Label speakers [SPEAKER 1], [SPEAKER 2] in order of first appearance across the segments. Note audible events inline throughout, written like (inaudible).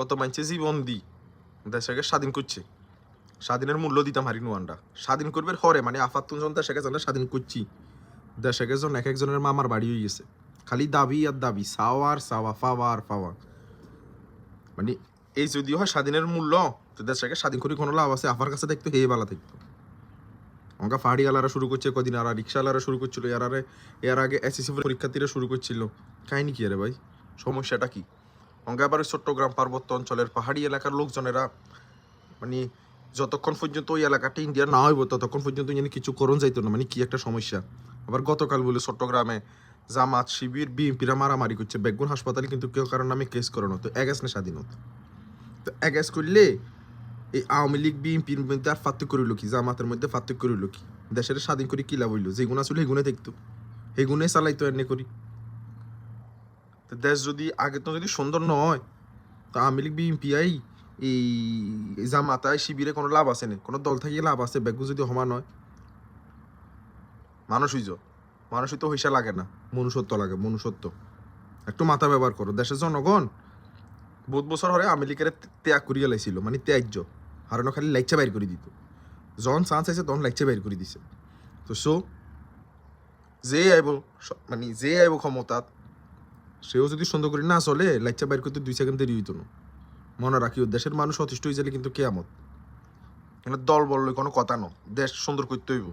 [SPEAKER 1] কত মানছে জীবন দি। দেশকে স্বাধীন করছে। স্বাধীনের মূল্য দিতাম হারি নুয়ানটা স্বাধীন করবে হরে মানে আফাতুন জন দেশকে জানে স্বাধীন করছি। দেশকে জন এক একজনের মামার বাড়ি হয়ে গেছে। খালি দাবি আর দাবি, সাওয়ার, সাওয়া ফাওয়া আর ফাওয়া। মানে এই যদিও হয় স্বাধীনের মূল্য, তো দেশটাকে স্বাধীন করে কোনো লাভ আছে? আফার কাছে দেখতো হে বেলা দেখতো আমাকে ফাড়িওয়ালারা শুরু করছে কদিন আর রিক্সাওয়ালারা শুরু করছিল। এর আরে এর আগে এসএসসি পরীক্ষার্থীরা শুরু করছিল। কাহিনি কি আরে ভাই? সমস্যাটা কি? অঙ্গে আবার ওই চট্টগ্রাম পার্বত্য অঞ্চলের পাহাড়ি এলাকার লোকজনেরা মানে যতক্ষণ পর্যন্ত ওই এলাকাটা ইন্ডিয়া না হইব, ততক্ষণ পর্যন্ত জানি কিছু করণ যাইতো না। মানে কি একটা সমস্যা। আবার গতকাল বলে চট্টগ্রামে জামাত, শিবির, বিএনপিরা মারামারি করছে। বেগুন হাসপাতালে কিন্তু কেউ কারণ নামে কেস করানো তো এগাস না স্বাধীনত তো এগাস করলে এই আওয়ামী লীগ, বিএনপির মধ্যে আর পার্থক্য করিল কি? জামাতের মধ্যে পার্থক্য করিল কি? দেশের স্বাধীন করে কি লাভ হইল? যেগুলো আসলে সেগুলো দেখতো। সেগুনে চালাইতো এনে করি। তো দেশ যদি আগে তো যদি সুন্দর নয় তো আওয়ামী লীগ, বিএনপি আই এই জামাতায় শিবিরে কোনো লাভ আছে না? কোনো দল থাকিয়ে লাভ আছে? বেগু যদি সমান হয়। মানুষ হইজ মানুষই তো হইসা লাগে না। মনুষ্যত্ব লাগে, মনুষ্যত্ব। একটু মাথা ব্যবহার করো। দেশের জনগণ বহুত বছর হরে আমেরিকার ত্যাগ করিয়া লাইছিল মানে ত্যায্য। হারানো খালি লাইচা বাইর করে দিত। যখন চান্স আছে তখন লাইচা বাইর করে দিছে। তো সো যে আইব মানে যে আইব ক্ষমতাত সেও যদি সুন্দর করে না চলে লাইচা বাইর করতে দুই সেকেন্ড দেরি হইতো না। মনে রাখিও দেশের মানুষ অতিষ্ঠ হয়ে গেলে কিন্তু কেয়ামত। মানে দল বললে কোনো কথা ন। দেশ সুন্দর করতে হইব।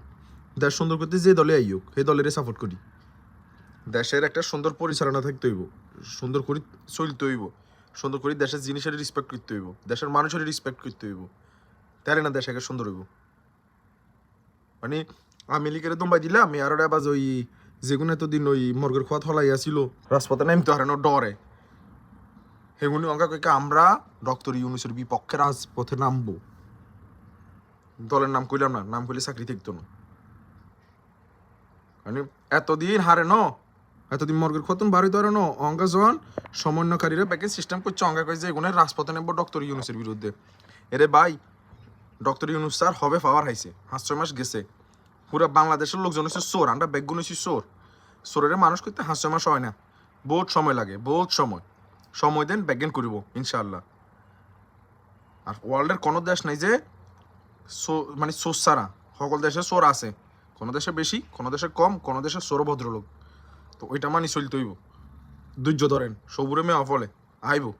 [SPEAKER 1] দেশ সুন্দর করতে যে দলে আইওক সেই দলের সাপোর্ট করি। দেশের একটা সুন্দর পরিচালনা থাকতে হইব। সুন্দর করে চলতে হইব। সুন্দর করে দেশের জিনিসের রেসপেক্ট করতে হইব। দেশের মানুষের রেসপেক্ট করতে হইব। তাহলে না দেশ আগে সুন্দর হইব। মানে আমি লিখে দম্বাই দিলাম আর বাজ ওই যেগুলো এতদিন ওই মর্গের খোয়াত হলাই আসিল, রাজপথে নামতে হারানো ডরে। সেগুলি অঙ্কা কইকে আমরা ডক্টর ইউনুসের বিপক্ষে রাজপথে নামবো। দলের নাম কইলাম না, নাম কইলে চাকরি থাকতো না। মানে এতদিন হারে ন এতদিন মর্গের খতম বাড়ি ধরে ন অঙ্কা জন সমন্বয়কারীরা প্যাকেজ সিস্টেম করছে অঙ্কা কইছে এগুলো রাজপথে নেব ডক্টর ইউনুসের বিরুদ্ধে। এরে ভাই, ডক্টর ইউনুস স্যার হবে পাওয়ার হাইছে, পাঁচ ছয় মাস গেছে। পুরা বাংলাদেশের লোকজন হচ্ছে চোর, আমরা বেগুন হচ্ছি চোর। চোরের মানুষ করতে হাঁস মাস হয় না। বহুত সময় লাগে, বহুত সময়। সময় দেন ব্যাজ্ঞান করিব, ইনশাআল্লাহ। আর ওয়ার্ল্ডের কোনো দেশ নাই যে সো- মানে সোর ছাড়া। সকল দেশে চোর আছে। কোনো দেশে বেশি, কোনো দেশে কম, কোনো দেশে চোর ভদ্রলোক। তো ওইটা মানি চলতে হইব। ধৈর্য ধরেন, সবুরে মেয়ে অফলে আইব।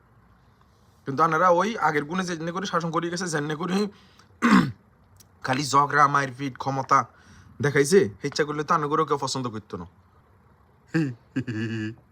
[SPEAKER 1] কিন্তু আনারা ওই আগের গুণে যেনে করে শাসন করে গেছে জেনে করে খালি ঝগড়া, মারপিট, ক্ষমতা দেখাইছে? ইচ্ছা করলে তো আনুগুরো কেউ পছন্দ করতো না। (laughs)